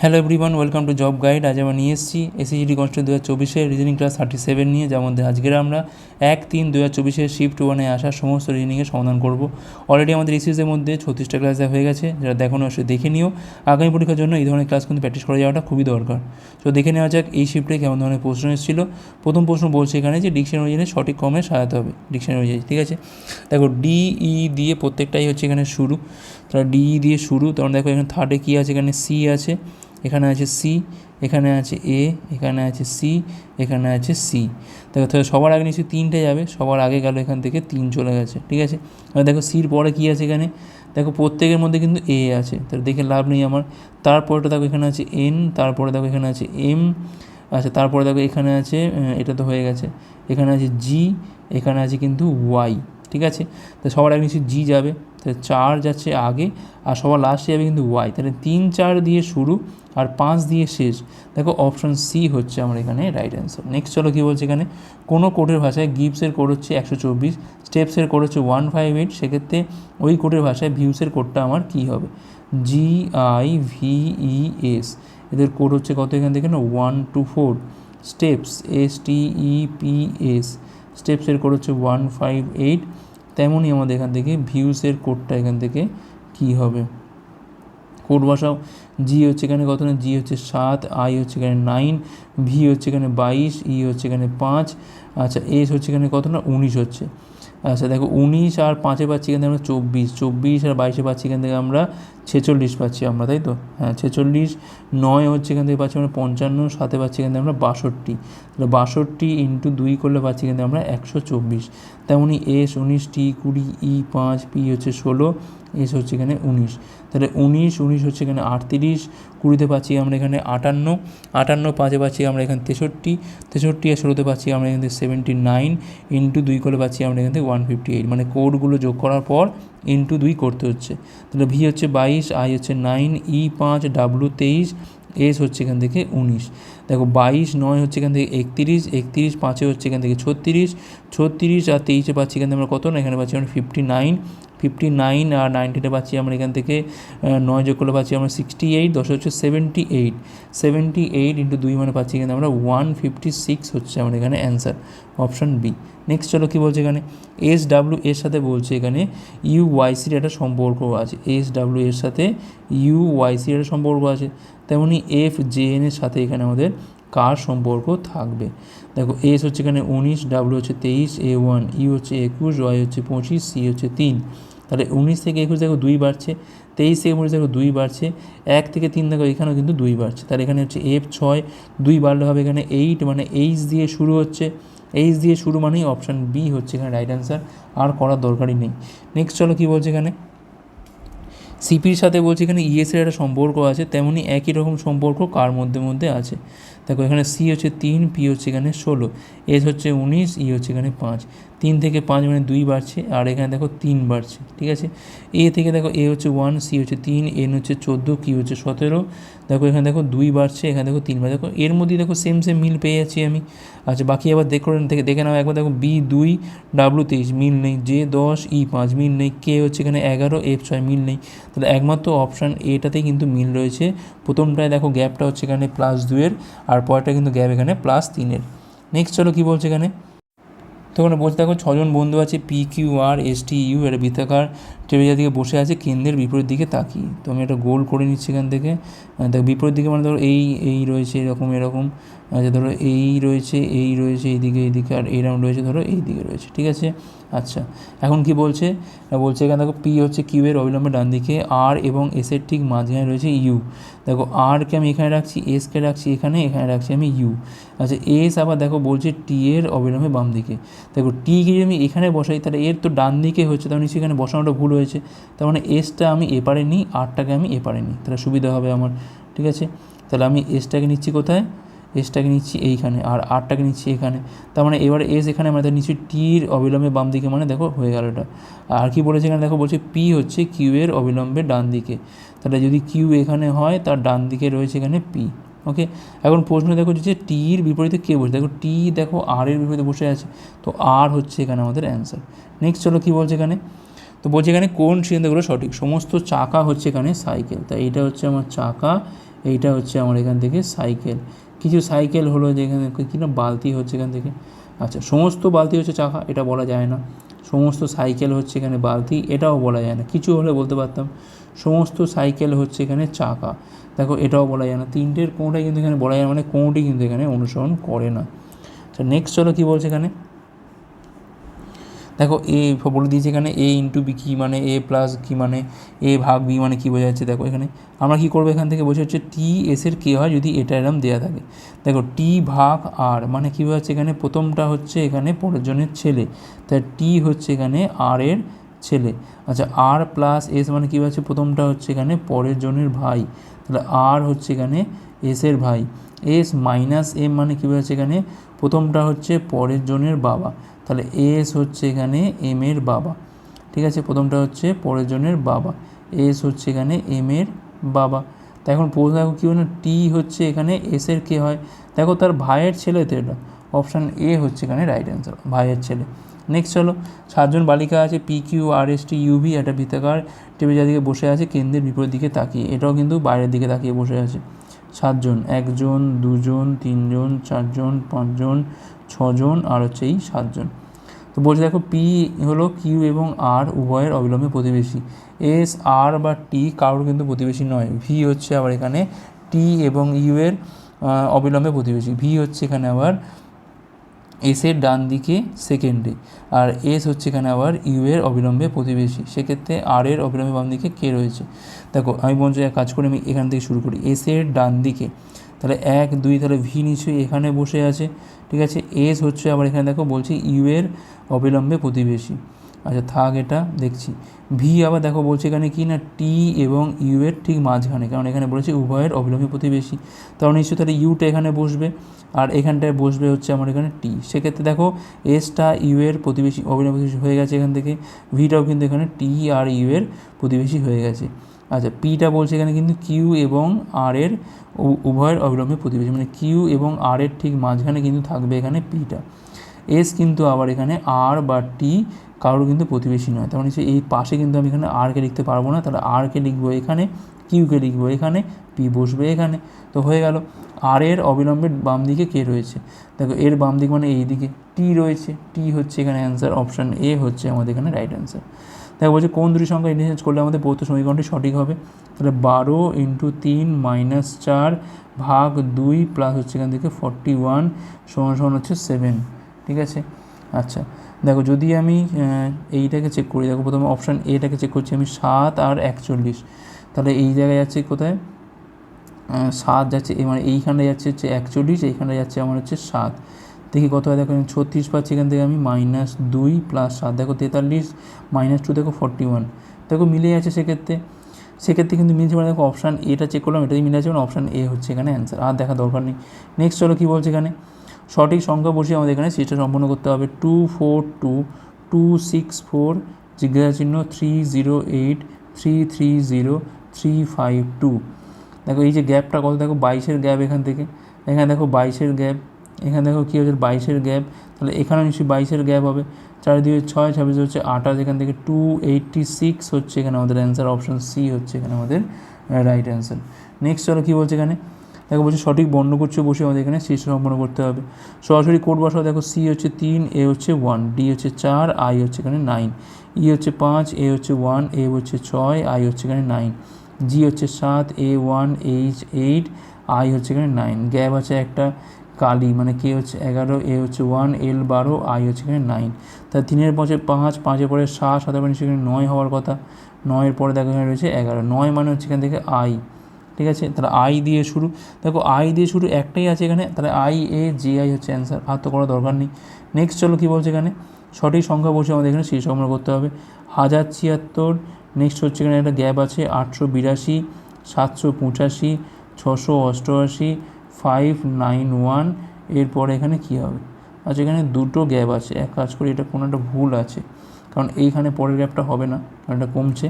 Hello everyone welcome to job guide আজ আমরা নিয়ে এসেছি এসএসজি কনস্টেবল দু হাজার চব্বিশের রিজনিং ক্লাস থার্টি সেভেন নিয়ে, যার মধ্যে আজকের আমরা এক তিন দু হাজার চব্বিশের শিফট ওয়ানে আসা সমস্ত রিজনিংয়ের সমাধান করব। অলরেডি আমাদের ইসিউসের মধ্যে ছত্রিশটা ক্লাস হয়ে গেছে, যারা দেখানো অবশ্যই দেখে নিও। আগামী পরীক্ষার জন্য এই ধরনের ক্লাস কিন্তু প্র্যাকটিস করে যাওয়াটা খুবই দরকার। তো দেখে নেওয়া যাক এই শিফটে কেমন ধরনের প্রশ্ন এসেছিল। প্রথম প্রশ্ন বলছে এখানে যে ডিকশনারি অনুযায়ী সঠিক ক্রমে সাজাতে হবে। ডিকশনারি অনুযায়ী, ঠিক আছে? দেখো ডি ই দিয়ে প্রত্যেকটাই হচ্ছে এখানে শুরু। তাহলে ডি দিয়ে শুরু, তখন দেখো এখানে থার্ডে কী আছে? এখানে সি আছে, এখানে আছে সি এখানে আছে এ এখানে আছে সি এখানে আছে সি দেখো, তাহলে সবার আগে নিশ্চয়ই তিনটে যাবে, সবার আগে গেল এখান থেকে তিন চলে গেছে, ঠিক আছে? এবার দেখো সির পরে কী আছে এখানে? দেখো প্রত্যেকের মধ্যে কিন্তু এ আছে, তাহলে দেখে লাভ নেই আমার। তারপরেটা দেখো এখানে আছে এন তারপরে দেখো এখানে আছে এম আচ্ছা তারপরে দেখো এখানে আছে এটা তো হয়ে গেছে। এখানে আছে জি এখানে আছে কিন্তু ওয়াই ঠিক আছে? তো সবার আগে নিশ্চয়ই জি যাবে। তাহলে চার যাচ্ছে আগে আর সবার লাস্টে যাবে কিন্তু ওয়াই তাহলে তিন, চার দিয়ে শুরু আর পাঁচ দিয়ে শেষ। দেখো অপশান সি হচ্ছে আমার এখানে রাইট অ্যান্সার নেক্সট চলো কী বলছে এখানে? কোনো কোডের ভাষায় গিপসের কোড হচ্ছে একশো চব্বিশ স্টেপসের কোড হচ্ছে ওয়ান ফাইভ এইট সেক্ষেত্রে ওই কোডের ভাষায় ভিউসের কোডটা আমার কী হবে? G I V E S এদের কোড হচ্ছে কত এখান থেকে না? One two four steps S T E P S স্টেপসের code হচ্ছে ওয়ান ফাইভ এইট তেমনই আমাদের এখান থেকে ভিউসের কোডটা এখান থেকে কী হবে? কোড বসাও। জি হচ্ছে এখানে কত না? জি হচ্ছে সাত আই হচ্ছে এখানে নাইন ভি হচ্ছে এখানে বাইশ ই হচ্ছে এখানে পাঁচ আচ্ছা এস হচ্ছে এখানে কত না? উনিশ হচ্ছে। আচ্ছা দেখো, উনিশ আর পাঁচে পাচ্ছি এখান থেকে আমরা চব্বিশ চব্বিশ আর বাইশে পাচ্ছি এখান থেকে আমরা ছেচল্লিশ পাচ্ছি আমরা, তাই তো? হ্যাঁ ছেচল্লিশ, নয় হচ্ছে এখান থেকে পাচ্ছি আমরা পঞ্চান্ন, সাতে পাচ্ছি এখান থেকে আমরা বাষট্টি। তাহলে বাষট্টি ইন্টু দুই করলে পাচ্ছি এখান থেকে আমরা একশো চব্বিশ। তেমনই এস উনিশ, টি কুড়ি, ই পাঁচ, পি হচ্ছে ষোলো, এস হচ্ছে এখানে উনিশ। তাহলে উনিশ উনিশ হচ্ছে এখানে আটত্রিশ, কুড়িতে পাচ্ছি আমরা এখানে আটান্ন আটান্ন পাঁচে পাচ্ছি আমরা এখানে তেষট্টি তেষট্টি আর ষোলোতে পাচ্ছি আমরা এখান থেকে সেভেন্টি নাইন ইন্টু দুই করে পাচ্ছি আমরা এখান থেকে ওয়ান ফিফটি এইট মানে কোডগুলো যোগ করার পর ইন্টু দুই করতে হচ্ছে। তাহলে ভি হচ্ছে বাইশ আই হচ্ছে নাইন ই পাঁচ ডাব্লু তেইশ এস হচ্ছে এখান থেকে উনিশ। দেখো বাইশ, নয় হচ্ছে এখান থেকে একত্রিশ একত্রিশ, পাঁচে হচ্ছে এখান থেকে ছত্রিশ ছত্রিশ আর তেইশে পাচ্ছি এখান থেকে আমরা কত? না, এখানে পাচ্ছি আমরা ফিফটি নাইন ফিফটি নাইন আর নাইনটিতে পাচ্ছি আমরা এখান থেকে নয় যোগ করলে পাচ্ছি আমরা সিক্সটি এইট দশ হচ্ছে seventy eight seventy eight into দুই মানে পাচ্ছি কিন্তু আমরা ওয়ান ফিফটি সিক্স হচ্ছে আমার এখানে অ্যান্সার অপশান বি নেক্সট চলো কী বলছে এখানে? এস ডাব্লিউ এর সাথে বলছে এখানে ইউ ওয়াইসির একটা সম্পর্ক আছে। এস ডাব্লিউ এর সাথে ইউ ওয়াইসির একটা সম্পর্ক আছে। তেমনি এফ জে এন এর সাথে এখানে আমাদের কার সম্পর্ক থাকবে? দেখো এস হচ্ছে এখানে উনিশ ডাব্লিউ হচ্ছে তেইশ এ ওয়ান ইউ হচ্ছে একুশ ওয়াই হচ্ছে পঁচিশ সি হচ্ছে তিন। তাহলে উনিশ থেকে একুশ দেখো দুই বাড়ছে, তেইশ থেকে উনিশ দেখো দুই বাড়ছে, এক থেকে তিন দেখো এখানেও কিন্তু দুই বাড়ছে। তাহলে এখানে হচ্ছে এফ ছয়, দুই বাড়লে হবে এখানে এইট মানে এইচ দিয়ে শুরু হচ্ছে। এইচ দিয়ে শুরু মানেই অপশান বি হচ্ছে এখানে রাইট অ্যান্সার আর করার দরকারই নেই। নেক্সট চলো কী বলছে এখানে? সিপির সাথে বলছে এখানে ইএসের একটা সম্পর্ক আছে, তেমনি একই রকম সম্পর্ক কার মধ্যে মধ্যে আছে? দেখো এখানে সি হচ্ছে তিন পি হচ্ছে এখানে ষোলো এস হচ্ছে উনিশ ই হচ্ছে এখানে পাঁচ। তিন থেকে পাঁচ মানে দুই বাড়ছে, আর এখানে দেখো তিন বাড়ছে, ঠিক আছে? এ থেকে দেখো এ হচ্ছে ওয়ান সি হচ্ছে তিন, এন হচ্ছে চোদ্দ কি হচ্ছে সতেরো। দেখো এখানে দেখো দুই বাড়ছে, এখানে দেখো তিন বার দেখো এর মধ্যে দেখো সেম সেম মিল পেয়ে যাচ্ছি আমি। আচ্ছা বাকি আবার দেখো থেকে দেখে নাও একবার দেখো বি দুই ডাব্লু তেইশ, মিল নেই। জে দশ ই পাঁচ, মিল নেই। কে হচ্ছে এখানে এগারো এফ ছয়, মিল নেই। তাহলে একমাত্র অপশান এটাতেই কিন্তু মিল রয়েছে। প্রথমটায় দেখো গ্যাপটা হচ্ছে এখানে প্লাস দুয়ের আর পরেরটা কিন্তু গ্যাপ এখানে প্লাস তিনের। নেক্সট চলো কী বলছে এখানে? তখন বসে দেখো ছজন বন্ধু আছে P Q R S T U একটা বৃত্তাকার। টেবিল দিকে বসে আছে, কেন্দ্রের বিপরীত দিকে তাকিয়ে। তো আমি একটা গোল করে নিচ্ছি এখান থেকে। দেখো, বিপরীত দিকে মানে ধরো এই এই রয়েছে এরকম এরকম। আচ্ছা ধরো এই রয়েছে এই রয়েছে, এইদিকে এইদিকে, আর এই রাউন্ড রয়েছে, ধরো এই দিকে রয়েছে, ঠিক আছে? আচ্ছা এখন কি বলছে? বলছে এখানে দেখো পি হচ্ছে কিউ এর অবিলম্বে ডান দিকে আর এবং এস এর ঠিক মাঝখানে রয়েছে ইউ দেখো আরকে আমি এখানে রাখছি এসকে রাখছি এখানে এখানে রাখছি আমি ইউ আচ্ছা এস আবার দেখো বলছে টি এর অবিলম্বে বাম দিকে। দেখো টিকে যদি আমি এখানে বসাই, তাহলে এর তো ডান দিকে হচ্ছে, তার নিশ্চয়ই এখানে বসানোটা ভুল হয়েছে তার মানে এসটা আমি এপারে নিই আরটাকে আমি এপারে নিই। তাহলে সুবিধা হবে আমার, ঠিক আছে? তাহলে আমি এসটাকে নিচ্ছি কোথায়? এসটাকে নিচ্ছি এইখানে আর আরটাকে নিচ্ছি এখানে। তার মানে এবারে এস এখানে আমাদের নিচ্ছি টির অবিলম্বে বাম দিকে মানে দেখো হয়ে গেল এটা। আর কি বলেছে এখানে? দেখো বলছে পি হচ্ছে কিউ এর অবিলম্বে ডান দিকে। তাহলে যদি কিউ এখানে হয়, তার ডান দিকে রয়েছে এখানে পি ওকে এখন প্রশ্ন দেখো যে টির বিপরীতে কে বসে? দেখো টি দেখো আর এর বিপরীতে বসে আছে। তো আর হচ্ছে এখানে আমাদের অ্যান্সার নেক্সট চলো কী বলছে এখানে? তো বলছে এখানে কোন সিদ্ধান্তগুলো সঠিক? সমস্ত চাকা হচ্ছে এখানে সাইকেল। তাই এটা হচ্ছে আমার চাকা, এইটা হচ্ছে আমার এখান থেকে সাইকেল। কিছু সাইকেল হলো যেখানে কি না, বালতি হচ্ছে এখান থেকে। আচ্ছা সমস্ত বালতি হচ্ছে চাকা, এটা বলা যায় না। সমস্ত সাইকেল হচ্ছে এখানে বালতি, এটাও বলা যায় না। কিছু হলে বলতে পারতাম, সমস্ত সাইকেল হচ্ছে এখানে চাকা। দেখো, এটাও বলা যায় না। তিনটের কোনোটাই কিন্তু এখানে বলা যায় না মানে কোনোটি কিন্তু এখানে অনুসরণ করে না। আচ্ছা নেক্সট চলো কী বলছে এখানে? দেখো এ বলে দিয়েছে এখানে এ ইন্টু বি কী মানে এ প্লাস কী মানে এ ভাগ বি মানে কী বোঝা যাচ্ছে দেখো এখানে আমরা কী করব এখান থেকে? বোঝা হচ্ছে টি এসের কে হয় যদি এটা এরম দেওয়া থাকে। দেখো টি ভাগ আর মানে কী বোঝাচ্ছে? এখানে প্রথমটা হচ্ছে এখানে পরের জনের ছেলে। তাই টি হচ্ছে এখানে আর এর ছেলে। আচ্ছা আর প্লাস এস মানে কী হচ্ছে প্রথমটা হচ্ছে এখানে পরের জনের ভাই। তাহলে আর হচ্ছে এখানে এসের ভাই। এস মাইনাস এম মানে কী বোঝাচ্ছে? এখানে প্রথমটা হচ্ছে পরের জনের বাবা। তাহলে এস হচ্ছে এখানে এম এর বাবা। ঠিক আছে? প্রথমটা হচ্ছে পরের জনের বাবা। এস হচ্ছে এখানে এম এর বাবা। তা এখন প্রশ্ন দেখো কী টি হচ্ছে এখানে এস এর কে হয়? দেখো তার ভাইয়ের ছেলে তো এটা। অপশান এ হচ্ছে এখানে রাইট অ্যান্সার ভাইয়ের ছেলে। নেক্সট চলো। সাতজন বালিকা আছে P Q R S T U V একটা বৃত্তাকার টেবিল যাদিকে বসে আছে, কেন্দ্রের বিপরীত দিকে তাকিয়ে। এটাও কিন্তু বাইরের দিকে তাকিয়ে বসে আছে। সাতজন, একজন, দুজন, তিনজন, চারজন, পাঁচজন, ছজন আর হচ্ছে এই সাতজন। তো বলছে দেখো পি হলো কিউ এবং আর উভয়ের অবিলম্বে প্রতিবেশী। এস আর বা টি কারোর কিন্তু প্রতিবেশী নয়। ভি হচ্ছে আবার এখানে টি এবং ইউ এর অবিলম্বে প্রতিবেশী। ভি হচ্ছে এখানে আবার এসের ডান দিকে সেকেন্ডে আর এস হচ্ছে এখানে আবার ইউ এর অবিলম্বে প্রতিবেশী। সেক্ষেত্রে আর এর অবিলম্বে বাম দিকে কে রয়েছে? দেখো, আমি বলছি এক কাজ করে আমি এখান থেকে শুরু করি। এস এর ডান দিকে। তাহলে এক, দুই, তাহলে ভি নিশ্চয়ই এখানে বসে আছে। ঠিক আছে? এস হচ্ছে আবার এখানে দেখো বলছি ইউ এর অবিলম্বে প্রতিবেশী। আচ্ছা থাক এটা, দেখছি। ভি আবার দেখো বলছে এখানে কি না টি এবং ইউ এর ঠিক মাঝখানে, কারণ এখানে বলেছে উভয়ের অবিলম্বী প্রতিবেশী। তাহলে নিশ্চয়ই তাহলে ইউটা এখানে বসবে, আর এখানটায় বসবে হচ্ছে আমার এখানে টি সেক্ষেত্রে দেখো এসটা ইউ এর প্রতিবেশী অবিলম্বী প্রতিবেশী হয়ে গেছে এখান থেকে। ভিটাও কিন্তু এখানে টি আর ইউ এর প্রতিবেশী হয়ে গেছে। আচ্ছা পিটা বলছে এখানে কিন্তু কিউ এবং আর এর উভয়ের অবিলম্বে প্রতিবেশী মানে কিউ এবং আর এর ঠিক মাঝখানে কিন্তু থাকবে এখানে পিটা এস কিন্তু আবার এখানে আর বা টি কারোর কিন্তু প্রতিবেশী নয়। তার মানে হচ্ছে এই পাশে কিন্তু আমি এখানে আরকে লিখতে পারব না, তাহলে আরকে লিখব এখানে কিউকে লিখব এখানে পি বসবে এখানে। তো হয়ে গেল। আর এর অবিলম্বের বাম দিকে কে রয়েছে? দেখো, এর বাম দিক মানে এই দিকে টি রয়েছে। টি হচ্ছে এখানে অ্যান্সার অপশান এ হচ্ছে আমাদের এখানে রাইট অ্যান্সার দেখো, বলছে কোন দুটি সংখ্যা ইন্টারচেঞ্জ করলে আমাদের পৌঁছ সমীকরণটি সঠিক হবে? তাহলে বারো ইন্টু তিন মাইনাস চার ভাগ দুই প্লাস হচ্ছে এখান থেকে ফর্টি ওয়ান সমান সমান হচ্ছে সেভেন ঠিক আছে? আচ্ছা। দেখো, যদি আমি এইটাকে চেক করি, দেখো, প্রথমে অপশান এটাকে চেক করছি, আমি সাত আর একচল্লিশ। তাহলে এই জায়গায় যাচ্ছে কোথায়? সাত যাচ্ছে মানে এইখানে যাচ্ছে হচ্ছে একচল্লিশ, এইখানে যাচ্ছে আমার হচ্ছে সাত। দেখি কত হয়, দেখো, আমি ছত্রিশ পাচ্ছি, এখান থেকে আমি মাইনাস দুই প্লাস সাত। দেখো, তেতাল্লিশ মাইনাস টু দেখো ফর্টি ওয়ান দেখো মিলে যাচ্ছে সেক্ষেত্রে। সেক্ষেত্রে কিন্তু মিলছে মানে দেখো অপশান এটা চেক করলাম এটাই মিলে আছে মানে অপশান এ হচ্ছে এখানে অ্যান্সার আর দেখা দরকার নেই। নেক্সট চলো কী বলছে এখানে? সঠিক সংখ্যা বসিয়ে আমাদের এখানে সিস্টেম সম্পন্ন করতে হবে। Two four two two six four জিজ্ঞাসা চিহ্ন three zero eight three three zero three five two দেখো এই যে গ্যাপটা কত? দেখো বাইশের গ্যাপ এখান থেকে। এখানে দেখো বাইশের গ্যাপ। এখানে দেখো কী হচ্ছে? বাইশের গ্যাপ। তাহলে এখানে নিশ্চয়ই বাইশের গ্যাপ হবে। চারিদিকে ছয়, ছাব্বিশ হচ্ছে আঠাশ এখান থেকে। টু এইটটি সিক্স হচ্ছে এখানে আমাদের অ্যান্সার অপশান সি হচ্ছে এখানে আমাদের রাইট অ্যান্সার নেক্সট চলো কী বলছে এখানে? দেখো বলছে সঠিক বর্ণগুচ্ছ বসে আমাদের এখানে শীর্ষ সম্পন্ন করতে হবে। সরাসরি কোড বসাও, দেখো সি হচ্ছে তিন এ হচ্ছে ওয়ান ডি হচ্ছে চার আই হচ্ছে এখানে নাইন ই হচ্ছে পাঁচ এ হচ্ছে ওয়ান এ হচ্ছে ছয় আই হচ্ছে এখানে নাইন জি হচ্ছে সাত A one H eight I হচ্ছে এখানে নাইন গ্যাপ আছে একটা, কালি মানে কে হচ্ছে এগারো এ হচ্ছে ওয়ান এল বারো আই হচ্ছে এখানে নাইন তা তিনের পরে পাঁচ, পাঁচের পরে সাত, সাতের পরে সেখানে নয় হওয়ার কথা, নয়ের পরে দেখো রয়েছে এগারো, নয় মানে হচ্ছে এখান থেকে আই ঠিক আছে? তাহলে আই দিয়ে শুরু। দেখো আই দিয়ে শুরু একটাই আছে এখানে, তাহলে আই এ জে আই হচ্ছে অ্যান্সার আর তো করার দরকার নেই। নেক্সট চলো কী বলছে এখানে? সঠিক সংখ্যা বসে আমাদের এখানে শীর্ষ আমরা করতে হবে। হাজার ছিয়াত্তর নেক্সট হচ্ছে এখানে একটা গ্যাপ আছে, আটশো বিরাশি, সাতশো পঁচাশি, ছশো অষ্টআশি ফাইভ নাইন ওয়ান এরপরে এখানে কী হবে? আচ্ছা এখানে দুটো গ্যাপ আছে। এক কাজ করি, এটা কোনো একটা ভুল আছে। কারণ এইখানে পরের গ্যাপটা হবে না, কারণ এটা কমছে।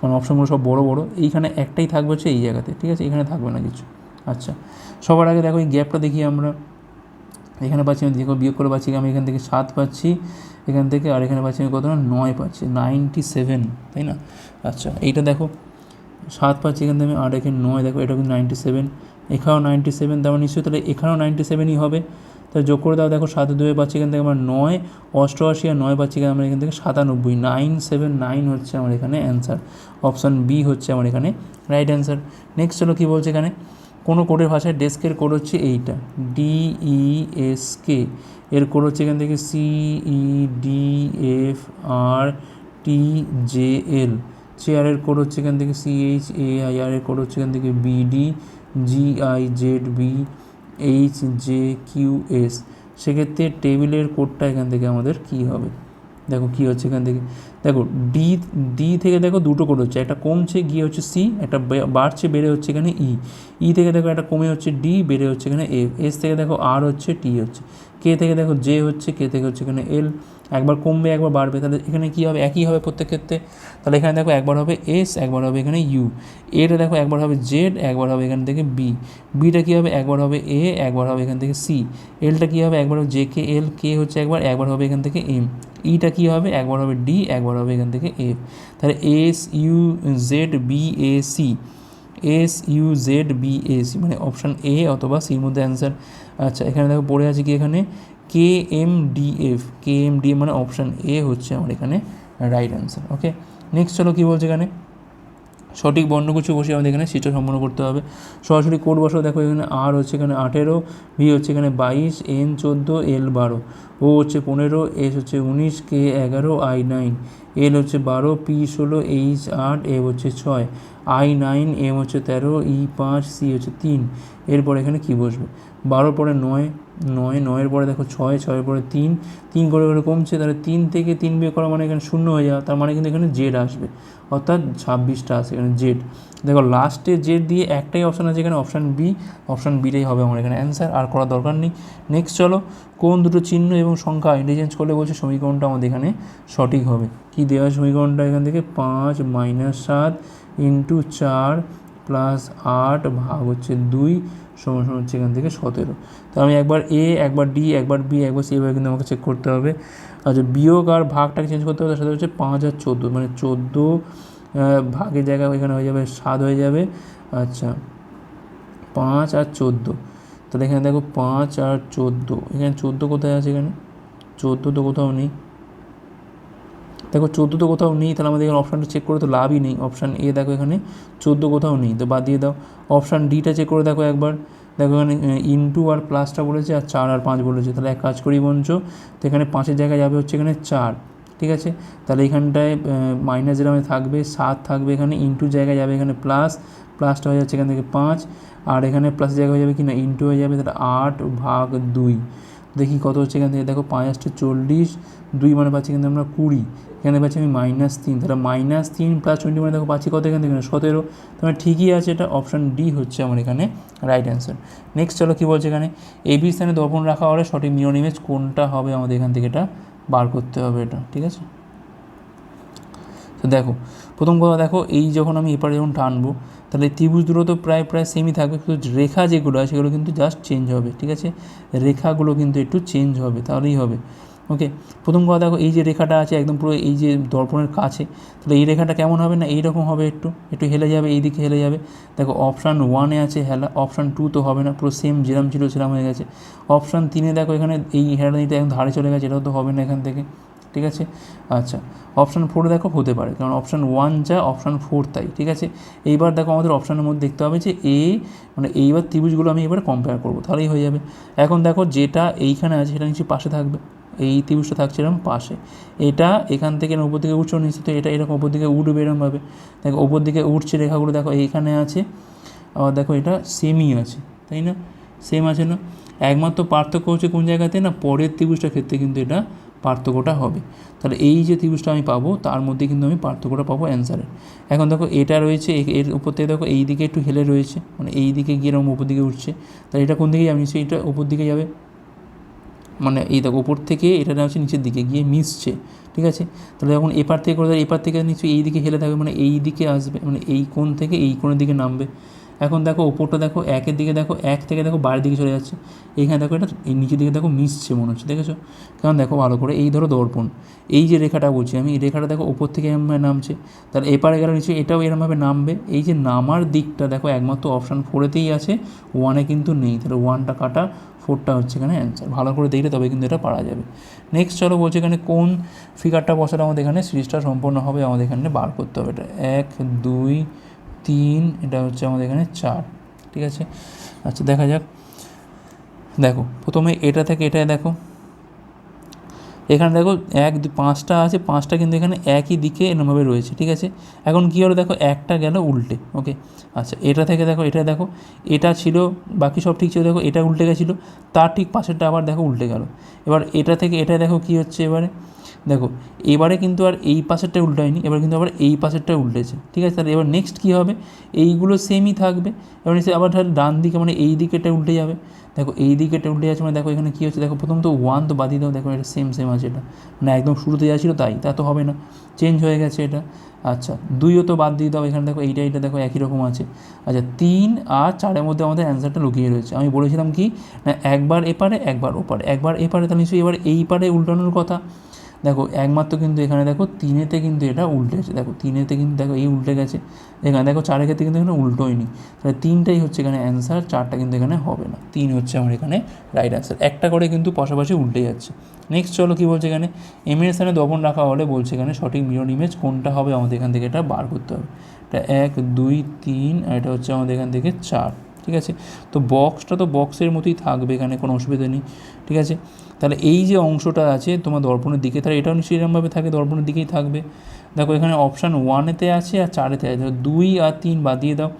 কারণ অপশানগুলো সব বড় বড়, এইখানে একটাই থাকবে হচ্ছে এই জায়গাতে, ঠিক আছে? এখানে থাকবে না কিছু। আচ্ছা সবার আগে দেখো এই গ্যাপটা দেখি আমরা। এখানে পাচ্ছি আমি দেখো বিয়োগ করে পাচ্ছি আমি এখান থেকে সাত পাচ্ছি, এখান থেকে আর এখানে পাচ্ছি আমি কত না? নয় পাচ্ছি নাইনটি সেভেন তাই না? আচ্ছা এইটা দেখো, সাত পাচ্ছি এখান থেকে আমি আট একে নয়, দেখো এটা কিন্তু নাইনটি সেভেন এখানেও নাইনটি সেভেন তার মানে নিশ্চয়ই তাহলে এখানেও নাইনটি সেভেনই হবে। তাহলে যোগ করে দাও, দেখো সাত দুয়ে পাচ্ছি এখান থেকে আমরা নয়, অষ্টআশি আর নয় পাচ্ছি আমরা এখান থেকে সাতানব্বই নাইন সেভেন নাইন হচ্ছে আমার এখানে অ্যান্সার অপশান বি হচ্ছে আমার এখানে রাইট অ্যান্সার নেক্সট হলো কী বলছে এখানে? কোনো কোডের ভাষায় ডেস্কের কোড হচ্ছে এইটা ডিই এস কে এর কোড হচ্ছে এখান থেকে C E D F R T J L চেয়ারের কোড হচ্ছে এখান থেকে সিএইচ এ আই আর এর কোড হচ্ছে এখান থেকে B D G I Z B H J Q S সেক্ষেত্রে টেবিলের কোডটা এখান থেকে আমাদের কী হবে? দেখো কী হচ্ছে এখান থেকে? দেখো ডি ডি থেকে দেখো দুটো কোড হচ্ছে, একটা কমছে, গিয়ে হচ্ছে সি একটা বাড়ছে, বেড়ে হচ্ছে এখানে ই ই থেকে দেখো একটা কমে হচ্ছে ডি বেড়ে হচ্ছে এখানে এফ এস থেকে দেখো আর হচ্ছে টি হচ্ছে। কে থেকে দেখো জে হচ্ছে কে থেকে হচ্ছে এখানে এল একবার কমবে একবার বাড়বে তাহলে এখানে কী হবে একই হবে প্রত্যেক ক্ষেত্রে তাহলে এখানে দেখো একবার হবে এস একবার হবে এখানে ইউ এটা দেখো একবার হবে জেড একবার হবে এখান থেকে বি বিটা কী হবে একবার হবে এ একবার হবে এখান থেকে সি এলটা কী হবে একবার হবে জে কে এল কে হচ্ছে একবার একবার হবে এখান থেকে এম ইটা কী হবে একবার হবে ডি একবার হবে এখান থেকে এফ তাহলে S U Z B A C S U Z B A C মানে অপশান এ অথবা সির মধ্যে অ্যান্সার আচ্ছা এখানে দেখো পড়ে আছে কি এখানে K M D F K M D মানে অপশান এ হচ্ছে আমার এখানে রাইট অ্যান্সার ওকে নেক্সট চলো কী বলছে এখানে? সঠিক বর্ণগুচ্ছ বসে আমাদের এখানে সিটটা সম্পন্ন করতে হবে। সরাসরি কোড বসো দেখো এখানে আর হচ্ছে এখানে আঠেরো ভি হচ্ছে এখানে বাইশ এন চোদ্দ এল বারো ও হচ্ছে পনেরো এস হচ্ছে উনিশ কে এগারো আই নাইন এল হচ্ছে বারো পি ষোলো এইচ আট এ হচ্ছে ছয় আই নাইন এম হচ্ছে তেরো ই পাঁচ সি হচ্ছে তিন। এরপর এখানে কি বসবে? বারোর পরে নয় নয়, নয়ের পরে দেখো ছয়, ছয়ের পরে তিন তিন করে করে কমছে, তাহলে তিন থেকে তিন বিয়ে করা মানে এখানে শূন্য হয়ে যাওয়া, তার মানে কিন্তু এখানে জেড আসবে, অর্থাৎ ছাব্বিশটা আছে এখানে জেড। দেখো লাস্টে জেড দিয়ে একটাই অপশান আছে এখানে অপশান বি অপশান বিটাই হবে আমার এখানে অ্যান্সার আর করার দরকার নেই। নেক্সট চলো, কোন দুটো চিহ্ন এবং সংখ্যা ইন্টেলিজেন্স করলে বলছে সমীকরণটা আমাদের এখানে সঠিক হবে? কি দেওয়া সমীকরণটা এখান থেকে? পাঁচ মাইনাস সাত ইন্টু চার প্লাস আট ভাগ হচ্ছে দুই সমান সমান হচ্ছে এখান থেকে সতেরো। তো আমি একবার এ একবার ডি একবার বি একবার সি এভাবে কিন্তু আমাকে চেক করতে হবে। আচ্ছা বিয়োগ আর ভাগটাকে চেঞ্জ করতে হবে তার সাথে হচ্ছে পাঁচ আর চোদ্দ মানে চোদ্দ ভাগের জায়গায় এখানে হয়ে যাবে, সাত হয়ে যাবে। আচ্ছা পাঁচ আর চোদ্দ। তাহলে এখানে দেখো পাঁচ আর চোদ্দ। এখানে চোদ্দ কোথায় আছে এখানে? চোদ্দ তো কোথাও নেই। দেখো চোদ্দ তো কোথাও নেই, তাহলে আমাদের এখানে অপশানটা চেক করে তো লাভই নেই। অপশান এ দেখো এখানে, চোদ্দ কোথাও নেই, তো বাদ দিয়ে দাও। অপশান ডিটা চেক করে দেখো একবার। দেখো এখানে ইনটু আর প্লাসটা বলেছে আর চার আর পাঁচ বলেছে। তাহলে এক কাজ করি বঞ্চ তো এখানে পাঁচের জায়গায় যাবে হচ্ছে এখানে চার, ঠিক আছে? তাহলে এখানটায় মাইনাস যেরকম থাকবে সাত, থাকবে এখানে ইনটু জায়গায় যাবে এখানে প্লাস প্লাসটা হয়ে যাচ্ছে এখান থেকে পাঁচ, আর এখানে প্লাস জায়গায় হয়ে যাবে কি না ইনটু হয়ে যাবে তাহলে আট ভাগ দুই। দেখি কত হচ্ছে এখান থেকে। দেখো পাঁচ আসছে চল্লিশ, দুই মানে পাচ্ছি এখান থেকে আমরা কুড়ি, এখানে পাচ্ছি আমি মাইনাস তিন। তাহলে মাইনাস তিন প্লাস টোয়েন্টি মানে দেখো পাচ্ছি কত এখান থেকে? সতেরো। তোমার ঠিকই আছে এটা অপশান ডি হচ্ছে আমার এখানে রাইট অ্যান্সার নেক্সট চলো কী বলছে এখানে? এবি স্থানে দর্পণ রাখা হলে সঠিক মিরর ইমেজ কোনটা হবে? আমাদের এখান থেকে এটা বার করতে হবে এটা, ঠিক আছে? তো দেখো, প্রথম কথা দেখো, এই যখন আমি এপারে যখন টানবো তাহলে ত্রিভুজ দুটো তো প্রায় প্রায় সেমই থাকবে, কিন্তু রেখা যেগুলো আছে সেগুলো কিন্তু জাস্ট চেঞ্জ হবে, ঠিক আছে? রেখাগুলো কিন্তু একটু চেঞ্জ হবে, তাহলেই হবে। ওকে প্রথম কথা দেখো, এই যে রেখাটা আছে একদম পুরো এই যে দর্পণের কাছে, তাহলে এই রেখাটা কেমন হবে না? এইরকম হবে একটু একটু হেলে যাবে, এই দিকে হেলে যাবে। দেখো অপশান ওয়ানে আছে হেলা অপশান টু তো হবে না, পুরো সেম যেরম ছিল সেরম হয়ে গেছে। অপশান তিনে দেখো এখানে এই হেলানিটা এখন ধারে চলে গেছে, এটাও তো হবে না এখান থেকে। ঠিক আছে? আচ্ছা অপশান ফোর দেখো হতে পারে, কারণ অপশান ওয়ান যা অপশান ফোর তাই, ঠিক আছে? এইবার দেখো আমাদের অপশানের মধ্যে দেখতে হবে যে এ মানে এইবার ত্রিভুজগুলো আমি এবার কম্পেয়ার করব, তাহলেই হয়ে যাবে। এখন দেখো যেটা এইখানে আছে সেটা নিশ্চয়ই পাশে থাকবে, এই ত্রিভুজটা থাকছে এরকম পাশে। এটা এখান থেকে উপর দিকে উঠছে নিশ্চিত এটা এরকম উপর দিকে উঠবে এরকমভাবে দেখো উপর দিকে উঠছে রেখাগুলো, দেখো এইখানে আছে, আবার দেখো এটা সেমই আছে, তাই না? সেম আছে না? একমাত্র পার্থক্য হচ্ছে কোন জায়গাতে না, পরের ত্রিভুজটার ক্ষেত্রে কিন্তু এটা পার্থক্যটা হবে। তাহলে এই যে ত্রিভুজটা আমি পাবো, তার মধ্যে কিন্তু আমি পার্থক্যটা পাবো অ্যান্সারে এখন দেখো, এটা রয়েছে এর উপর থেকে দেখো, এই দিকে একটু হেলে রয়েছে মানে এই দিকে গিয়ে এরকম উপর দিকে উঠছে। তাহলে এটা কোন দিকে? যাবে নিশ্চয়ই এটা উপর দিকে যাবে। মানে এই দেখো, উপর থেকে এটা হচ্ছে নিচের দিকে গিয়ে মিশছে, ঠিক আছে? তাহলে যখন এপার থেকে করে, এপার থেকে নিশ্চয়ই এই দিকে হেলে থাকবে মানে এই দিকে আসবে মানে এই কোণ থেকে এই কোণের দিকে নামবে। এখন দেখো ওপরটা দেখো একের দিকে দেখো, এক থেকে দেখো বাইরের দিকে চলে যাচ্ছে। এইখানে দেখো এটা এই নিচের দিকে দেখো মিশছে মনে হচ্ছে, দেখেছ? কারণ দেখো ভালো করে এই ধরো দর্পণ। এই যে রেখাটা বলছি আমি, এই রেখাটা দেখো ওপর থেকে এরমভাবে নামছে। তাহলে এপারে গেলে নিচে এটাও এরমভাবে নামবে। এই যে নামার দিকটা দেখো একমাত্র অপশান ফোরেতেই আছে ওয়ানে কিন্তু নেই। তাহলে ওয়ানটা কাটা ফোরটা হচ্ছে এখানে অ্যান্সার ভালো করে দেখলে তবে কিন্তু এটা পারা যাবে। নেক্সট চলো বলছে এখানে কোন ফিগারটা বসালে আমাদের এখানে সিরিজটা সম্পূর্ণ হবে, আমাদের এখানে বার করতে হবে এটা। এক, দুই তিন, এটা হচ্ছে আমাদের এখানে চার, ঠিক আছে? আচ্ছা দেখা যাক। দেখো, প্রথমে এটা থেকে এটায় দেখো। এখানে দেখো এক পাঁচটা আছে, পাঁচটা কিন্তু এখানে একই দিকে এরমভাবে রয়েছে, ঠিক আছে? এখন কী হলো দেখো, একটা গেল উল্টে ওকে আচ্ছা এটা থেকে দেখো, এটা দেখো, এটা ছিল, বাকি সব ঠিক ছিল, দেখো, এটা উল্টে গেছিল, তার ঠিক পাশেরটা আবার দেখো উল্টে গেল। এবার এটা থেকে এটা দেখো কী হচ্ছে এবারে? দেখো, এবারে কিন্তু আর এই পাশেরটা উল্টায়নি, এবার কিন্তু আবার এই পাশেরটা উল্টেছে, ঠিক আছে? তাহলে এবার নেক্সট কী হবে? এইগুলো সেমই থাকবে, এবার আবার তাহলে ডান দিকে মানে এই দিকেটা উল্টে যাবে। দেখো এই দিকে টেবিলটি আছে মানে দেখো এখানে কী হচ্ছে? দেখো প্রথম তো ওয়ান তো বাদিয়ে দাও, দেখো এটা সেম সেম আছে এটা। মানে একদম শুরুতে যাচ্ছিল ছিল তাই, তা তো হবে না। চেঞ্জ হয়ে গেছে এটা। আচ্ছা দুইও তো বাদ দিয়ে দাও, এখানে দেখো এইটা এইটা দেখো একই রকম আছে। আচ্ছা তিন আর চারের মধ্যে আমাদের অ্যান্সারটা লুকিয়ে রয়েছে। আমি বলেছিলাম কি? না, একবার এপারে, একবার ওপারে। একবার এপারে, তাহলে নিশ্চয়ই এবার এই পারে উল্টানোর কথা। দেখো, একমাত্র কিন্তু এখানে দেখো তিনেতে কিন্তু এটা উল্টে উল্টেছে দেখো, তিনেতে কিন্তু দেখো এই উল্টে গেছে। এখানে দেখো চারের ক্ষেত্রে কিন্তু এখানে উল্টোই নি তাহলে তিনটাই হচ্ছে এখানে অ্যান্সার চারটা কিন্তু এখানে হবে না। তিন হচ্ছে আমার এখানে রাইট অ্যান্সার একটা করে কিন্তু পাশাপাশি উল্টে যাচ্ছে। নেক্সট চলো কী বলছে এখানে? এম এর স্থানে দপন রাখা হলে বলছে এখানে সঠিক মিরর ইমেজ কোনটা হবে? আমাদের এখান থেকে এটা বার করতে হবে। এটা এক, দুই, তিন, আর এটা হচ্ছে আমাদের এখান থেকে চার। ঠিক আছে? তো বক্সটা তো বক্সের মতোই থাকবে এখানে, কোনো অসুবিধা নেই, ঠিক আছে? তাহলে এই যে অংশটা আছে তোমার দর্পণের দিকে, তাহলে এটাও এরকমভাবে থাকে, দর্পণের দিকেই থাকবে। দেখো এখানে অপশান ওয়ানেতে আছে আর চারেতে আছে দুই আর তিন বাদ দিয়ে দাও।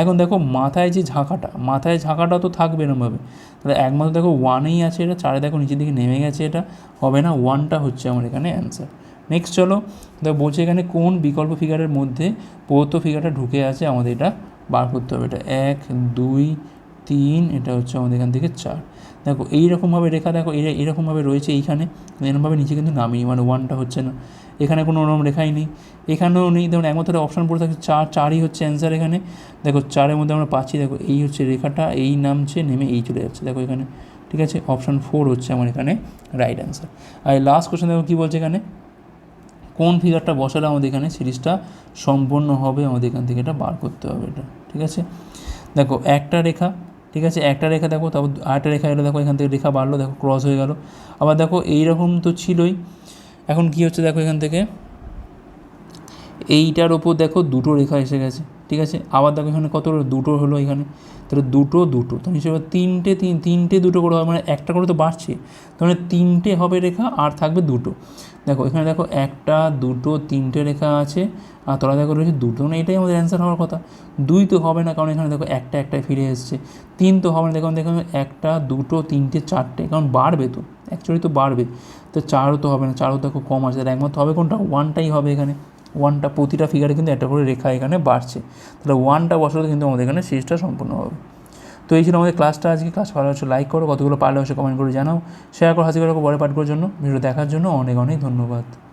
এখন দেখো মাথায় যে ঝাঁকাটা, মাথায় ঝাঁকাটা তো থাকবে এরমভাবে। তাহলে একমাত্র দেখো ওয়ানেই আছে এটা, চারে দেখো নিচের দিকে নেমে গেছে এটা, হবে না? ওয়ানটা হচ্ছে আমার এখানে অ্যান্সার নেক্সট চলো, দেখো বলছে এখানে কোন বিকল্প ফিগারের মধ্যে প্রদত্ত ফিগারটা ঢুকে আছে আমাদের এটা বার করতে হবে এটা এক, দুই, তিন, এটা হচ্ছে আমাদের এখান থেকে চার। দেখো, এইরকমভাবে রেখা, দেখো এই এরকমভাবে রয়েছে এইখানে, এরকমভাবে নিচে কিন্তু নামিয়ে মানে ওয়ানটা হচ্ছে না। এখানে কোনো ওরকম রেখাই নেই। এখানেও নেই দেখুন একমাত্র অপশান পড়ে থাকে চার, চারই হচ্ছে অ্যান্সার এখানে। দেখো, চারের মধ্যে আমরা পাচ্ছি, দেখো, এই হচ্ছে রেখাটা, এই নামছে, নেমে এই চলে যাচ্ছে, দেখো এখানে। ঠিক আছে? অপশান ফোর হচ্ছে আমার এখানে রাইট অ্যান্সার আর লাস্ট কোশ্চেন দেখো কী বলছে এখানে? কোন ফিগারটা বসালে আমাদের এখানে সিরিজটা সম্পন্ন হবে? আমাদের এখান থেকে এটা বার করতে হবে এটা। ঠিক আছে? দেখো, একটা রেখা, ঠিক আছে? একটা রেখা দেখো, তারপর আরেকটা রেখা এলো, দেখো, এখান থেকে রেখা বাড়লো, দেখো ক্রস হয়ে গেল। আবার দেখো, এইরকম তো ছিলই। এখন কি হচ্ছে দেখো এখান থেকে? এইটার ওপর দেখো দুটো রেখা এসে গেছে, ঠিক আছে? আবার দেখো এখানে কত, দুটো হলো এখানে। তাহলে দুটো দুটো। তো নিশ্চয়ই এবার তিনটে, তিন, তিনটে দুটো করে হবে মানে একটা করে তো বাড়ছে। তার মানে তিনটে হবে রেখা আর থাকবে দুটো। দেখো, এখানে দেখো একটা, দুটো, তিনটে রেখা আছে, আর তোরা দেখো রয়েছে দুটো। মানে এটাই আমাদের অ্যান্সার হওয়ার কথা। দুই তো হবে না, কারণ এখানে দেখো একটা একটাই ফিরে এসছে। তিন তো হবে না, দেখুন দেখুন, একটা, দুটো, তিনটে, চারটে। কারণ বাড়বে তো অ্যাকচুয়ালি তো বাড়বে। তো চারও তো হবে না, চারও দেখো কম আছে। তাহলে একমাত্র হবে কোনটা? ওয়ানটাই হবে এখানে। ওয়ানটা প্রতিটা ফিগারে কিন্তু একটা করে রেখা এখানে বাড়ছে। তাহলে ওয়ানটা বসালে কিন্তু আমাদের এখানে সিরিজটা সম্পূর্ণ হবে। তো এই ছিল আমাদের ক্লাসটা আজকে। ক্লাস ভালো হচ্ছে লাইক করো। কতগুলো পারলে অবশ্যই কমেন্ট করে জানাও। শেয়ার করো, হাসি করো, পরে পাঠ করার জন্য। ভিডিও দেখার জন্য অনেক অনেক ধন্যবাদ।